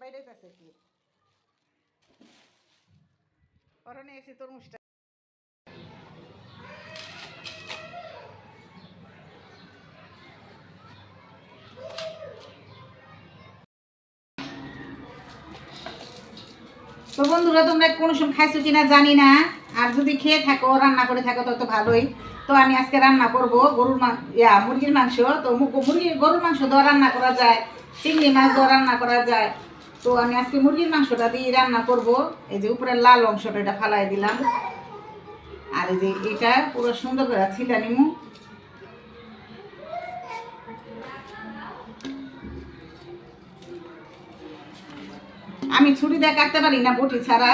বাইরে যাচ্ছে কি। এসে তো বন্ধুরা, তোমরা কোনো সময় খাইছো কিনা জানি না। আর যদি খেয়ে থাকো, রান্না করে থাকো তত ভালোই। তো আমি আজকে রান্না করব গরুর মাংস ইয়া, মুরগির মাংস। তো মু- মুরগির গরুর মাংস তো রান্না করা যায়। চিংড়ি মাছ দেওয়া রান্না করা যায়। তো আমি আজকে মুরগির মাংসটা দিয়ে রান্না করব। এই যে উপরের লাল অংশটা এটা ফালাই দিলাম। আর এই যে এটা পুরো সুন্দর করে ছিলা নিমু। আমি ছুরি দিয়ে কাটতে পারি না বটি ছাড়া।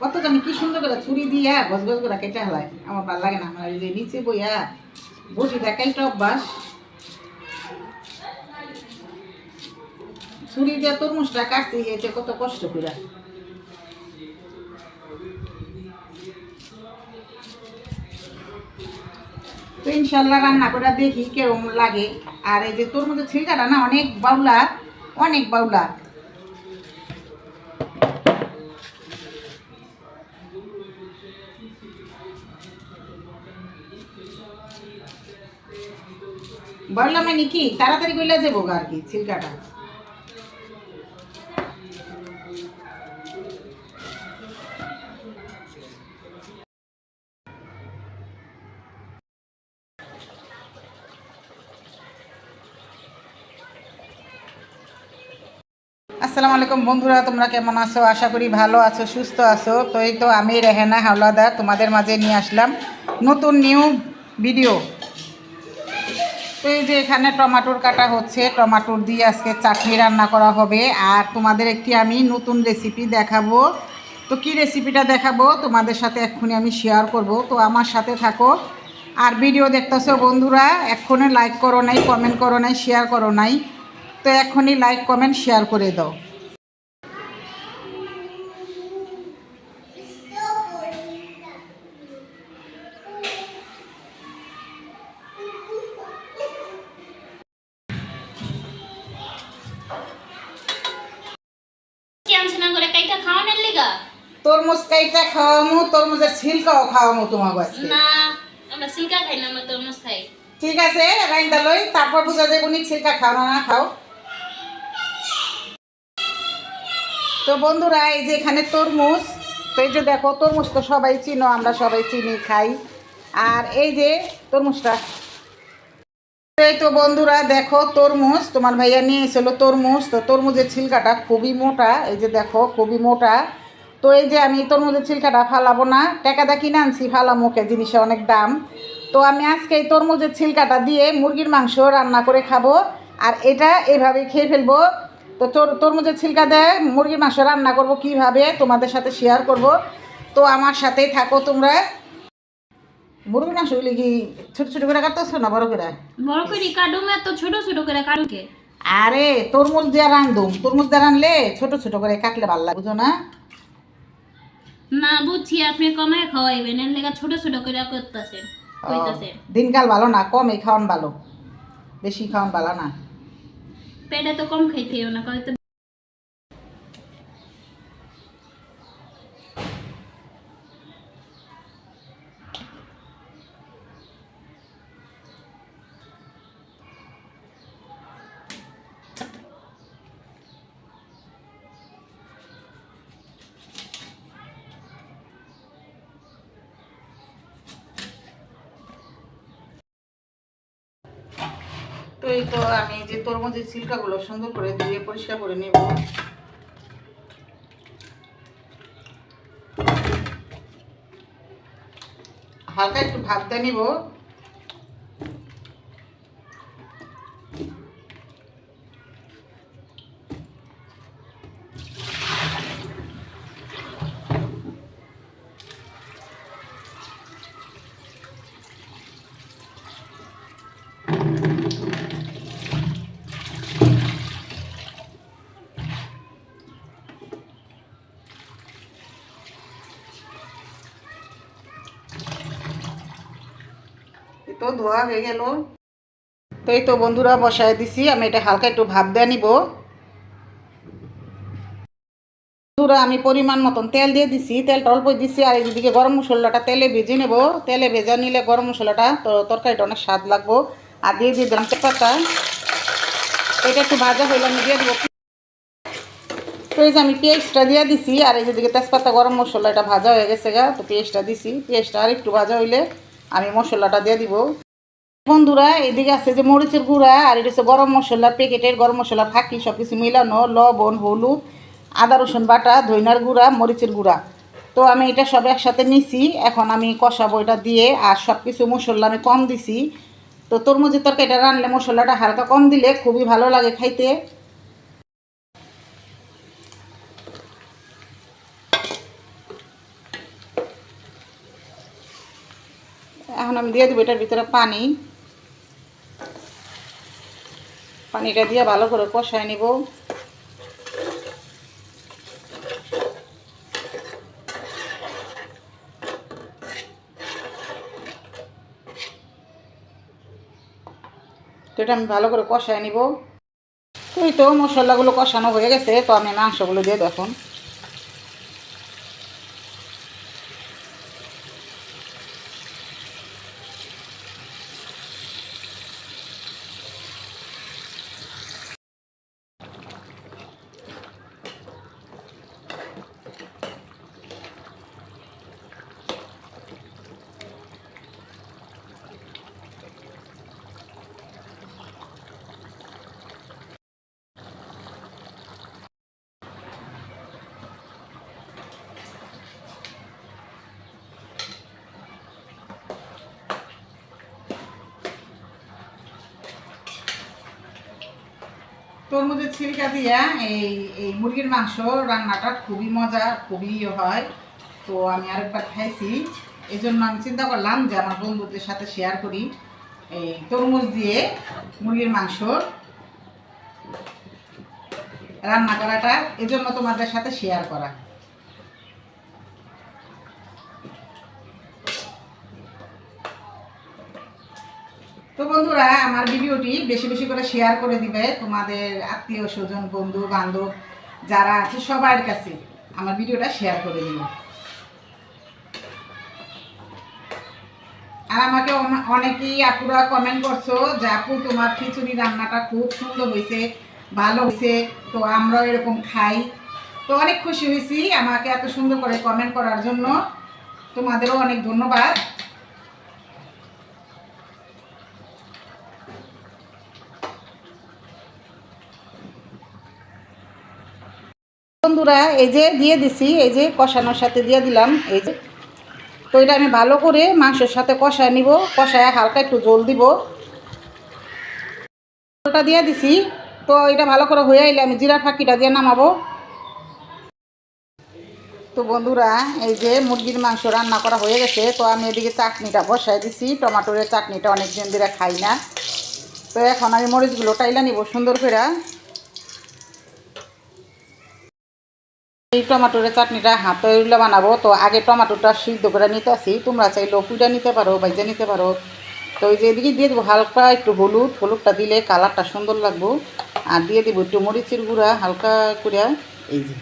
কত জানি কি সুন্দর করে ছুরি দিয়া গজ গজ করে কেটে হলায় আমার ভালো লাগে না। আমার এই যে নিচে বইয়া বটি দেখাইতে অভ্যাস। ছুরি দিয়ে তরমুজটা কাটছি এতে কত কষ্ট করে। তো ইনশাল্লাহ রান্না করে দেখি কেরম লাগে। আর এই যে তরমুজের ছিলকাটা না, অনেক বাউলা অনেক বাউলা। বললাম মানে কি? তাড়াতাড়ি করলে যাব আর কি ছিলকাটা আসসালামু আলাইকুম বন্ধুরা, তোমরা কেমন আছো? আশা করি ভালো আছো, সুস্থ আছো। তো এই তো আমি রেহেনা হাওলাদার তোমাদের মাঝে নিয়ে আসলাম নতুন নিউ ভিডিও। তো এই যে এখানে টমাটোর কাটা হচ্ছে, টমাটোর দিয়ে আজকে চাটনি রান্না করা হবে। আর তোমাদের একটি আমি নতুন রেসিপি দেখাবো। তো কি রেসিপিটা দেখাবো? তোমাদের সাথে এক্ষুনি আমি শেয়ার করব। তো আমার সাথে থাকো। আর ভিডিও দেখতেছো বন্ধুরা, এক্ষুনি লাইক করো নাই কমেন্ট করো নাই শেয়ার করো নাই। তো এক্ষুনি লাইক কমেন্ট শেয়ার করে দাও। খাওয়ামু তরমুজের ছিলকাও খাওয়ামু তোমাকে আজকে। না আমরা সিলকা খাই না আমরা তরমুজ খাই। ঠিক আছে রাইন্দা লই তারপর বুঝা যাবে উনি ছিলকা খাও না না খাও। তো বন্ধুরা এই যে এখানে তরমুজ তো এই যে দেখো তরমুজ তো সবাই চিনো আমরা সবাই চিনি খাই। আর এই যে তরমুজটা। এই তো বন্ধুরা দেখো তরমুজ তোমার ভাইয়া নিয়ে এসেছিল তরমুজ তো তরমুজের ছিলকাটা খুবই মোটা এই যে দেখো খুবই মোটা। তো এই যে আমি তরমুজের ছিলকাটা ফালাবো না টাকাটা কিনে আনছি ফালামোকে জিনিসে অনেক দাম। তো আমি আজকে এই তরমুজের ছিলকাটা দিয়ে মুরগির মাংস রান্না করে খাব আর এটা এইভাবে খেয়ে ফেলব। তো তোর তরমুজের ছিলকা দেয় মুরগির মাংস রান্না করব কীভাবে তোমাদের সাথে শেয়ার করব। তো আমার সাথেই থাকো তোমরা। মুরগির মাংস গুলি কি ছোটো ছোটো করে কাটতেছো না বড় করে? বড় করে কাটুম এত ছোট ছোট করে কাটুকে আরে তরমুজ দিয়ে রান্ধুম তরমুজ দিয়ে রানলে ছোট ছোট করে কাটলে ভালো লাগে বুঝো না? না বুঝছি আপনি কমায় খাওয়াইবেন এর লেগা ছোট ছোট করে করতেছেন কইতাছেন ও, দিনকাল ভালো না কমই খাওয়ান ভালো। বেশি খাওয়ান ভালো না। পেটে তো কম খাইতেও না কয়তো এই তো আমি যে তরমুজের ছিলকাগুলো সুন্দর করে দিয়ে পরিষ্কার করে নেব। হালকা একটু ভাতটা নিব। ধোয়া হয়ে গেল। তো এই তো বন্ধুরা, বসায় দিছি। আমি এটা হালকা একটু ভাপ দেওয়া নিব। বন্ধুরা, আমি পরিমাণ মতন তেল দিয়ে দিছি। তেলটা অল্প দিছি আর এদিকে গরম মশলাটা তেলে ভেজে নেব। তেলে ভেজা নিলে গরম মশলাটা, তো তরকারিটা অনেক স্বাদ লাগবো। আর দিয়ে দিয়ে দিলাম তেজপাতা এটা একটু ভাজা হইলে আমি দিয়ে দেবো। তো এই যে আমি পেঁয়াজটা দিয়ে দিছি আর এই যেদিকে তেজপাতা, গরম মশলা, এটা ভাজা হয়ে গেছে গা। তো পেঁয়াজটা দিছি। পেঁয়াজটা আর একটু ভাজা হইলে আমি মশলাটা দিয়ে দিব। বন্ধুরা, এদিকে আছে যে মরিচের গুঁড়া, আর এটা হচ্ছে গরম মশলা, প্যাকেটের গরম মশলা, ফাঁকি সব কিছু মিলানো, লবণ, হলুদ, আদা, রসুন বাটা, ধইনার গুঁড়া, মরিচের গুঁড়া। তো আমি এটা সব একসাথে নিছি, এখন আমি কষাবো এটা দিয়ে, আর সব কিছু মশলা আমি কম দিছি। তো তরমুজের তরকারিটা রানলে মশলাটা হালকা কম দিলে খুবই ভালো লাগে খাইতে। আমি দিয়ে দেবো, এটার ভিতরে পানি। পানিটা দিয়ে ভালো করে কষায় নিব। এটা আমি ভালো করে কষায় নিব। তো এই তো মশলাগুলো কষানো হয়ে গেছে, তো আমি মাংসগুলো দিয়ে দেবো তরমুজের ছিলকা দিয়া এই এই মুরগির মাংস রান্নাটা খুবই মজা, খুবই ইয়ে হয়। তো আমি আরেকবার খাইছি। এই জন্য আমি চিন্তা করলাম যে আমার বন্ধুদের সাথে শেয়ার করি। এই তরমুজ দিয়ে মুরগির মাংস রান্না করাটা, এজন্য তোমাদের সাথে শেয়ার করা। তো বন্ধুরা, আমার ভিডিওটি বেশি বেশি করে শেয়ার করে দিবে তোমাদের আত্মীয় স্বজন, বন্ধু, বান্ধব যারা আছে সবার কাছে। আমার ভিডিওটা শেয়ার করে দিবে। আর আমাকে অন- অনেকেই আপুরা কমেন্ট করছ যে, আপু, তোমার খিচুড়ি রান্নাটা খুব সুন্দর হয়েছে, ভালো হয়েছে, তো আমরাও এরকম খাই। তো অনেক খুশি হয়েছি আমাকে এত সুন্দর করে কমেন্ট করার জন্য। তোমাদেরও অনেক ধন্যবাদ। বন্ধুরা এই যে দিয়ে দিছি, এই যে কষানোর সাথে দিয়ে দিলাম, এই যে। তো এটা আমি ভালো করে মাংসের সাথে কষায় নিব, কষায় হালকা একটু জল দিব। জলটা দিয়ে দিছি, তো এটা ভালো করে হয়ে আইলে আমি জিরা ফাঁকিটা দিয়ে নামাবো। তো বন্ধুরা, এই যে মুরগির মাংস রান্না করা হয়ে গেছে, তো আমি এদিকে চাটনিটা বসাই দিছি। টমাটোরের চাটনিটা অনেক দিন ধরে খাই না। তো এখন আমি মরিচগুলো টাইলা নিব সুন্দর করে। এই টমাটোরের চাটনিটা হাতে উল্লে বানাবো। তো আগে টমাটোটা সিদ্ধ করে নিতে আসি। তোমরা চাইলেও পুইটা নিতে পারো বাইজা নিতে পারো। তো এই যে এদিকে দিয়ে দেবো হালকা একটু হলুদ। হলুদটা দিলে কালারটা সুন্দর লাগবো। আর দিয়ে দেবো একটু মরিচের গুঁড়া হালকা করে এই যে।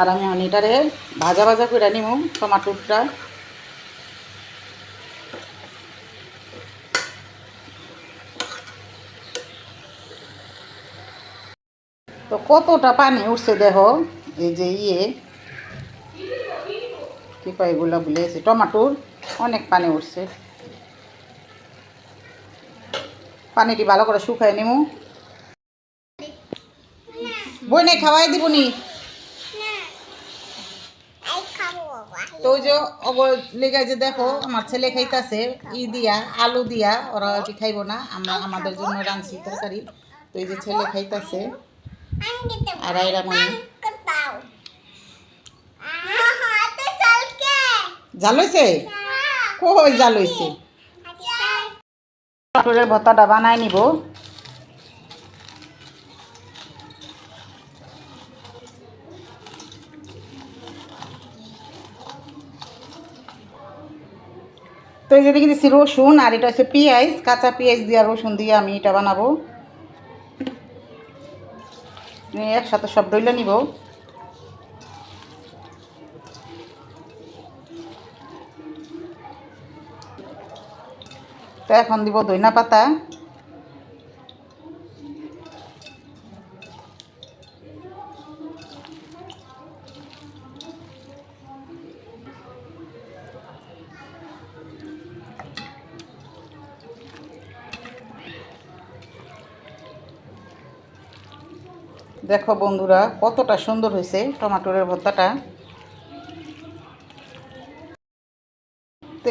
আর আমি অনেকটারে ভাজা ভাজা করে নিব টমাটোরটা কতটা পানি উঠছে দেখো? এই যে ইয়ে। কি কয় এগুলো বলেছে টমাটোর অনেক পানি উঠছে। পানিটি ভালো করে শুকায় নিমু। বই নাই খাওয়াই দিবনি। তো ওই যে অগর যে দেখো, আমার ছেলে খাইতাছে, ই দিয়া, আলু দিয়া, ওরা কি খাইবো না, আমরা আমাদের জন্য রাঁধছি তরকারি। তো এই যে ছেলে খাইতাছে। আর আইরা মনে জাল কই জাল বানাই নিব। তো এই যে দেখে দিচ্ছি রসুন আর এটা হচ্ছে পেঁয়াজ কাঁচা পেঁয়াজ দিয়ে রসুন দিয়ে আমি এটা বানাবো। একসাথে সব ডইলে নিব। তো এখন দিব দইনা পাতা। দেখো বন্ধুরা, কতটা সুন্দর হয়েছে টমাটোরের ভর্তাটা।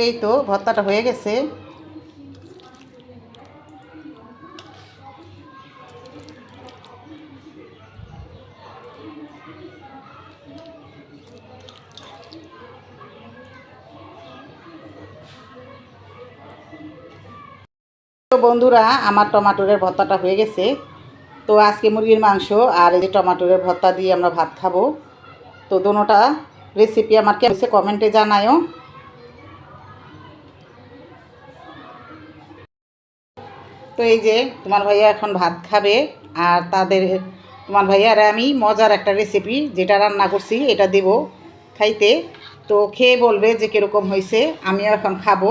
এই তো ভর্তাটা হয়ে গেছে। বন্ধুরা, আমার টমাটোরের ভর্তাটা হয়ে গেছে। তো আজকে মুরগির মাংস আর এই যে টমাটোরের ভর্তা দিয়ে আমরা ভাত খাব। তো দোনোটা রেসিপি আমার কেমন কমেন্টে জানায়ও। তো এই যে তোমার ভাইয়া এখন ভাত খাবে আর তাদের, তোমার ভাইয়ার আমি মজার একটা রেসিপি যেটা রান্না করছি, এটা দেব খাইতে। তো খেয়ে বলবে যে কীরকম হয়েছে, আমিও এখন খাব।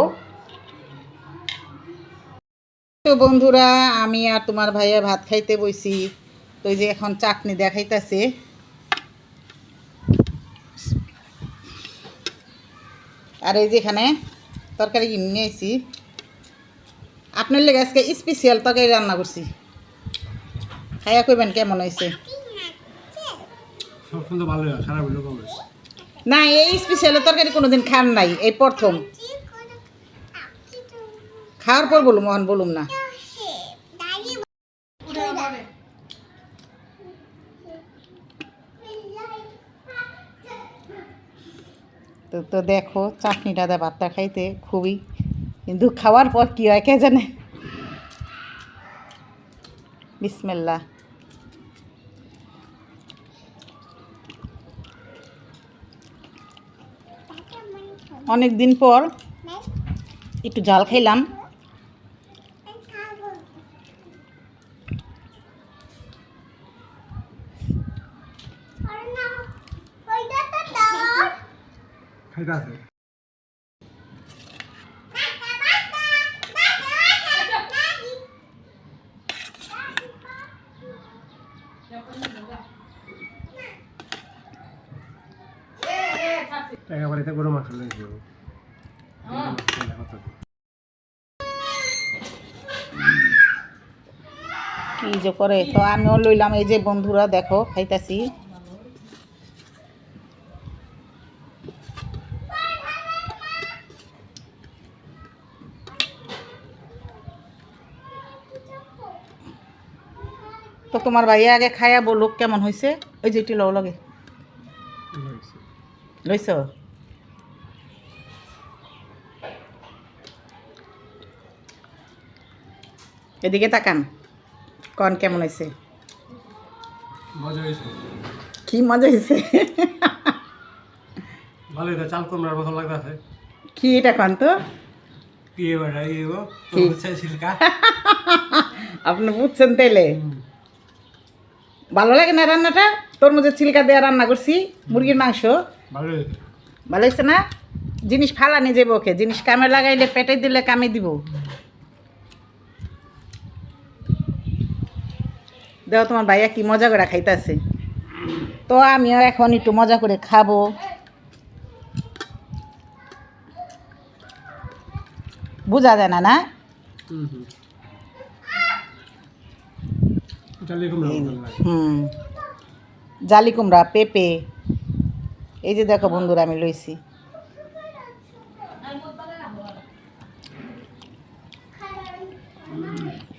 বন্ধুরা আমি আর তোমার ভাইয়া ভাত খাইতে বইছি। তো যে এখন চাটনি দেখাইতেছে। আর এই যেখানে তরকারি কিনে নিয়ে আইছি। আপনার লেগে আজকে স্পেশাল তরকারি রান্না করছি। খাইয়া কইবেন কেমন হয়েছে হয় না এই স্পেশাল তরকারি কোনোদিন খান নাই এই প্রথম। খাওয়ার পর বলুম মোহন বলুম না। তো দেখো চাটনিটা দেয় ভাতটা খাইতে খুবই কিন্তু খাওয়ার পর কী হয় কে জানে বিসমেল্লা অনেক দিন পর একটু জাল খাইলাম খাইতে আছে টাকা বাড়িতে গরু মাংস লেগে যাব কি যে করে? তো আমিও লইলাম, এই যে বন্ধুরা দেখো, খাইতাছি। তো তোমার ভাইয়া আগে খায়া বলুক কেমন হয়েছে ওই যে এটি লও লগে। লইছ? এদিকে তাকান। কন কেমন হয়েছে? কি মজা হয়েছে? ভালো হয়েছে চাল কুমড়ার মতো লাগতেছে কি এটা কন তো? আপনি বুঝছেন তাইলে? ভালো লাগে না রান্নাটা? তরমুজের ছিলকা দেওয়া রান্না করছি মুরগির মাংস। ভালো হয়েছে। না? জিনিস ফালানি যাব ওকে জিনিস কামে লাগাইলে পেটে দিলে কামে দিব। দেখো তোমার ভাইয়া কি মজা করে খাইতেছে। তো আমিও এখন একটু মজা করে খাব। বোঝা যায় না না? হুম। জালি কুমড়া পেঁপে। এই যে দেখো বন্ধুরা আমি লইছি।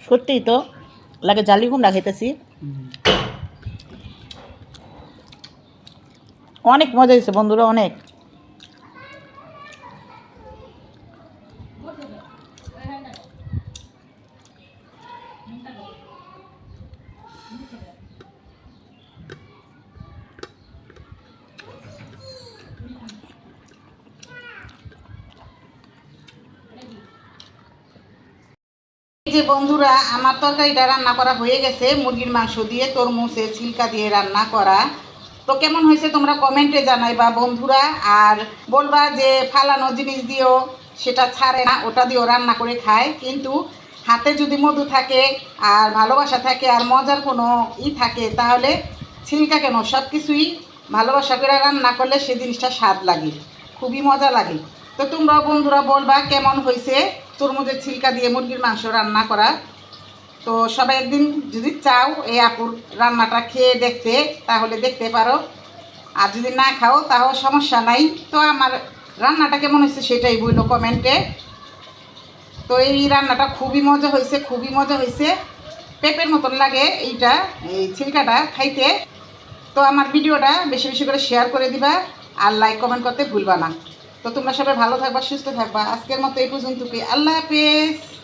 সত্যিই তো? লাগে জালি কুমড়া খাইতেছি। অনেক মজা হয়েছে বন্ধুরা অনেক। যে বন্ধুরা, আমার তরকারিটা রান্না করা হয়ে গেছে, মুরগির মাংস দিয়ে তরমুজের ছিলকা দিয়ে রান্না করা। তো কেমন হয়েছে তোমরা কমেন্টে জানাইবা বন্ধুরা, আর বলবা যে ফালানো জিনিস দিও, সেটা ছাড়ে না, ওটা দিয়েও রান্না করে খায়। কিন্তু হাতে যদি মধু থাকে, আর ভালোবাসা থাকে, আর মজার কোনো ই থাকে, তাহলে ছিলকা কেন? সব কিছুই ভালোবাসা করে রান্না করলে সে জিনিসটা স্বাদ লাগে, খুবই মজা লাগে। তো তোমরা বন্ধুরা বলবা কেমন হয়েছে তরমুজের ছিলকা দিয়ে মুরগির মাংস রান্না করা? তো সবাই একদিন যদি চাও এই আপুর রান্নাটা খেয়ে দেখতে, তাহলে দেখতে পারো। আর যদি না খাও, তাও সমস্যা নাই। তো আমার রান্নাটা কেমন হয়েছে সেটাই বলল কমেন্টে। তো এই রান্নাটা খুবই মজা হয়েছে, খুবই মজা হয়েছে। পেঁপের মতন লাগে এইটা, এই ছিলকাটা খাইতে। তো আমার ভিডিওটা বেশি বেশি করে শেয়ার করে দিবা, আর লাইক কমেন্ট করতে ভুলবা না। তো তোমরা সবাই ভালো থাকবা সুস্থ থাকবা। আজকের মতো এই পর্যন্ত আল্লাহ হাফেজ।